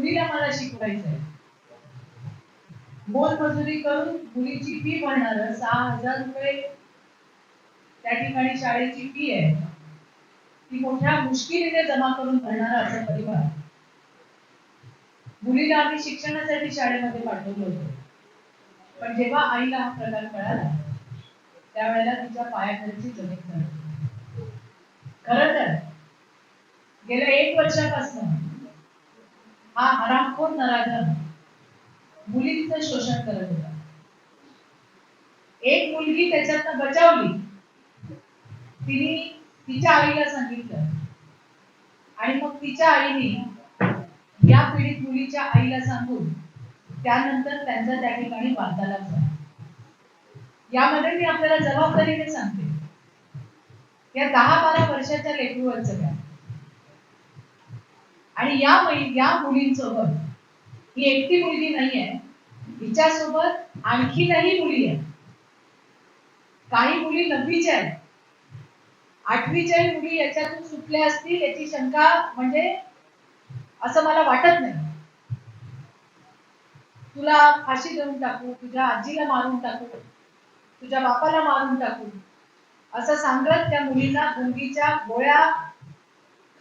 मुलीला मला शिकवायचंय. मोलमजुरी करून मुलीची फी भरणार सहा हजार रुपये त्या ठिकाणी शाळेची फी आहे. ती मोठ्या मुश्किलीने जमा करून भरणारा असा परिवार. मुलीला आम्ही शिक्षणासाठी शाळेमध्ये पाठवलं होतं. पण जेव्हा आईला हा प्रकार कळाला त्यावेळेला तिच्या पायाखालची जमीन झाली खर तर गेल्या एक वर्षापासून हा हरामखोर नराधम मुलींचं शोषण करत होता. एक मुलगी त्याच्यातनं बचावली. तिने तिच्या आईला सांगितलं. आणि मग तिच्या आईने या पीडित मुलीच्या आईला सांगून त्यानंतर त्यांचा त्या ठिकाणी वार्तालाप झाला. यामध्ये मी आपल्याला जबाबदारीने सांगते. या दहा बारा वर्षाच्या लेकरूवरचं सगळ्या आणि या मै- या मुलींसोबत ही एकटी मुलगी नाहीये हिच्यासोबत आणखीनही मुली आहेत. काही मुली नववीच्या आहेत. आठवीच्या मुली याच्यातून सुटल्या असतील याची शंका म्हणजे असं मला वाटत नाही. तुला फाशी देऊन टाकू तुझ्या आजीला मारून टाकू तुझ्या बापाला मारून टाकू असं सांगत त्या मुलींना गुंगीच्या गोळ्या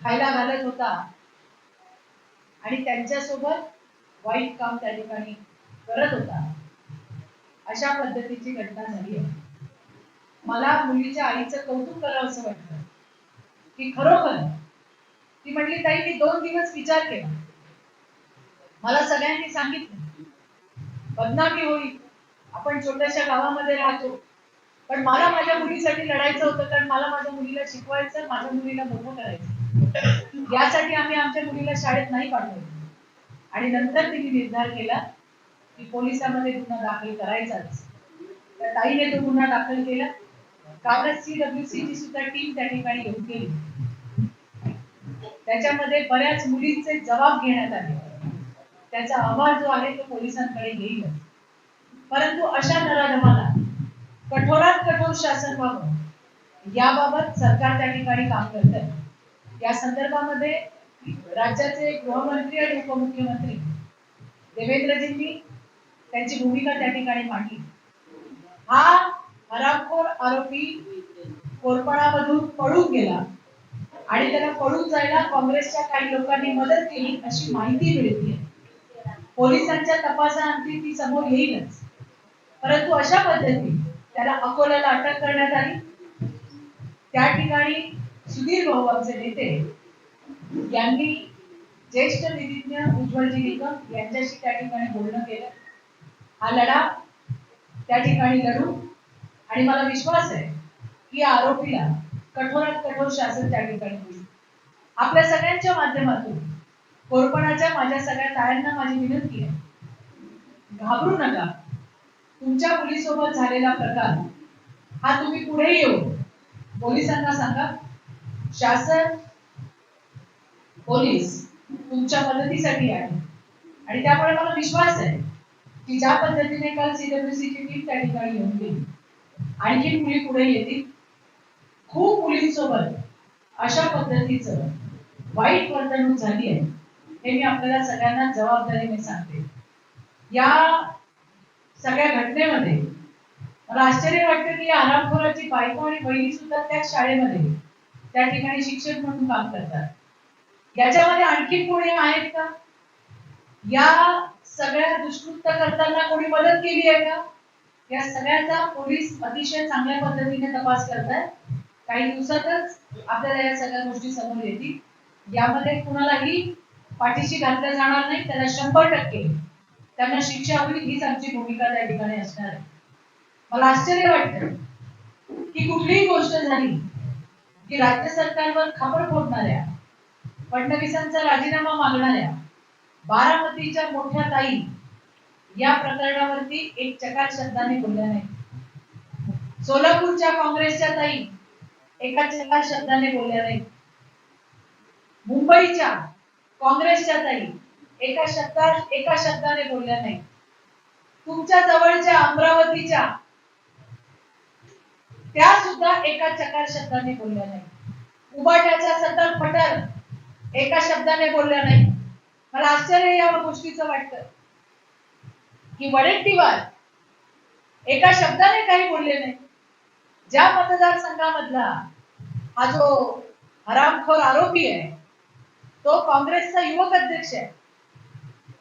खायला घालत होता. आणि त्यांच्यासोबत वाईट काम त्या ठिकाणी करत होता. अशा पद्धतीची घटना झाली आहे. मला मुलीच्या आईचं कौतुक करावं असं वाटलं की खरोखर ती म्हटली ताई मी दोन दिवस विचार केला. मला सगळ्यांनी सांगितलं बदनामी होईल आपण छोट्याशा गावामध्ये राहतो. पण मला माझ्या मुलीसाठी लढायचं होतं कारण मला माझ्या मुलीला शिकवायचं माझ्या मुलीला मोठं करायचं. यासाठी आम्ही आमच्या मुलीला शाळेत नाही पाठवलं. आणि नंतर तिने निर्धार केला की पोलिसांमध्ये गुन्हा दाखल करायचाच. तर ताईने तो गुन्हा दाखल केला. कालच सीडब्ल्यूसी ची सुद्धा टीम त्या ठिकाणी येऊन गेली. त्याच्यामध्ये बऱ्याच मुलींचे जबाब घेण्यात आले. त्याचा अहवाल जो आहे तो पोलिसांकडे येईल. परंतु अशा नराधमाला कठोरात कठोर शासन व्हावं याबाबत सरकार त्या ठिकाणी काम करत या संदर्भामध्ये राज्याचे गृहमंत्री आणि उपमुख्यमंत्री देवेंद्रजींनी त्यांची भूमिका त्या ठिकाणी मांडली. हा हरामखोर आरोपी कोरपणामधून पळून गेला आणि त्याला पळून जायला काँग्रेसच्या काही लोकांनी मदत केली अशी माहिती मिळते. पोलिसांच्या तपासाअंती ती समोर येईलच. परंतु अशा पद्धतीने त्याला अकोल्याला अटक करण्यात आली. त्या ठिकाणी सुधीर भाऊ आमचे नेते यांनी ज्येष्ठ विधिज्ञ उज्ज्वलजी निकम यांच्याशी त्या ठिकाणी बोलणं केलं. हा लढा त्या ठिकाणी लढू. आणि मला विश्वास आहे की या आरोपीला कठोरात कठोर शासन त्या ठिकाणी होईल. आपल्या सगळ्यांच्या माध्यमातून कोरपणाच्या माझ्या सगळ्या तायांना माझी विनंती आहे. घाबरू नका. तुमच्या मुलीसोबत झालेला प्रकार हा तुम्ही पुढे येऊ. पोलिसांना सांगा. शासन पोलीस तुमच्या मदतीसाठी आहे. आणि त्यामुळे मला विश्वास आहे की ज्या पद्धतीने काल सीडब्ल्यूसीची टीम त्या ठिकाणी येऊन गेली. आणखी मुली पुढे येतील? खूप मुलींसोबत अशा पद्धतीचं वाईट वर्तणूक झाली आहे हे मी आपल्याला सगळ्यांना जबाबदारीने सांगते. या सगळ्या घटनेमध्ये मला आश्चर्य वाटतं की या आरामखोराची बायको आणि बहिणी सुद्धा त्याच शाळेमध्ये त्या ठिकाणी शिक्षक म्हणून काम करतात. याच्यामध्ये आणखी कोणी आहेत का? या सगळ्या दुष्कृत्य करताना कोणी मदत केली आहे का? या सगळ्याचा पोलीस अतिशय चांगल्या पद्धतीने तपास करतात काही दिवसातच आपल्याला या सगळ्या गोष्टी समोर येतील. यामध्ये कुणालाही पाठीशी घातल्या जाणार नाही त्याला शंभर टक्के. त्यांना शिक्षा होईल हीच आमची भूमिका त्या ठिकाणी असणार आहे. मला आश्चर्य वाटतं की कुठलीही गोष्ट झाली की राज्य सरकारवर खापर फोडणाऱ्या फडणवीसांचा राजीनामा मागणाऱ्या बारामतीच्या मोठ्या ताई या प्रकरणावरती एक चकार शब्दाने बोलल्या नाही सोलापूरच्या काँग्रेसच्या ताई एका चकार शब्दाने बोलल्या नाही मुंबईच्या काँग्रेसच्या ताई एका शब्दा एका शब्दाने बोलल्या नाही तुमच्या जवळच्या अमरावतीच्या त्या सुद्धा एका चकार शब्दाने बोलल्या नाही. उबाट्याच्या सतर फटर एका शब्दाने बोलल्या नाही. मला आश्चर्य या गोष्टीचं वाटतं. की वडेट्टीवार एका शब्दाने काही बोलले नाही. ज्या मतदारसंघामधला हा जो हरामखोर आरोपी आहे तो काँग्रेसचा युवक अध्यक्ष आहे.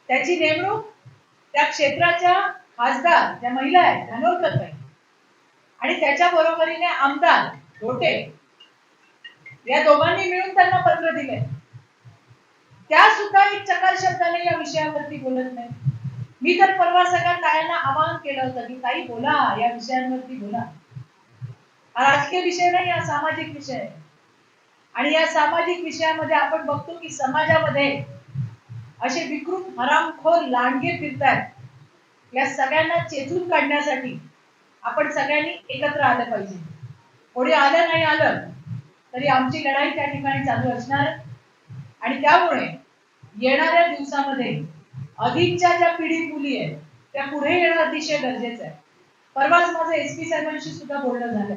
त्याची नेमणूक त्या क्षेत्राच्या खासदार ज्या महिला आहेत धानोरकर ताई. आणि त्याच्या बरोबरीने आमदार धोटे या दोघांनी मिळून त्यांना पत्र दिले. त्या सुद्धा एक चकार शब्दाने या विषयावरती बोलत नाही. मी तर परवा सगळ्या तायांना आवाहन केलं होतं की ताई बोला या विषयांवरती बोला. हा राजकीय विषय नाही हा सामाजिक विषय. आहे आणि या सामाजिक विषयामध्ये आपण बघतो की समाजामध्ये असे विकृत हरामखोर लांडगे फिरतात या सगळ्यांना चेतून काढण्यासाठी आपण सगळ्यांनी एकत्र आलं पाहिजे. कोणी आलं नाही आलं तरी आमची लढाई त्या ठिकाणी चालू असणार. आणि त्यामुळे येणाऱ्या दिवसामध्ये अधिकच्या ज्या पिढी मुली आहेत त्या पुढे येणं अतिशय गरजेचं आहे. परवाच माझं एस पी साहेबांशी सुद्धा बोलणं झालं.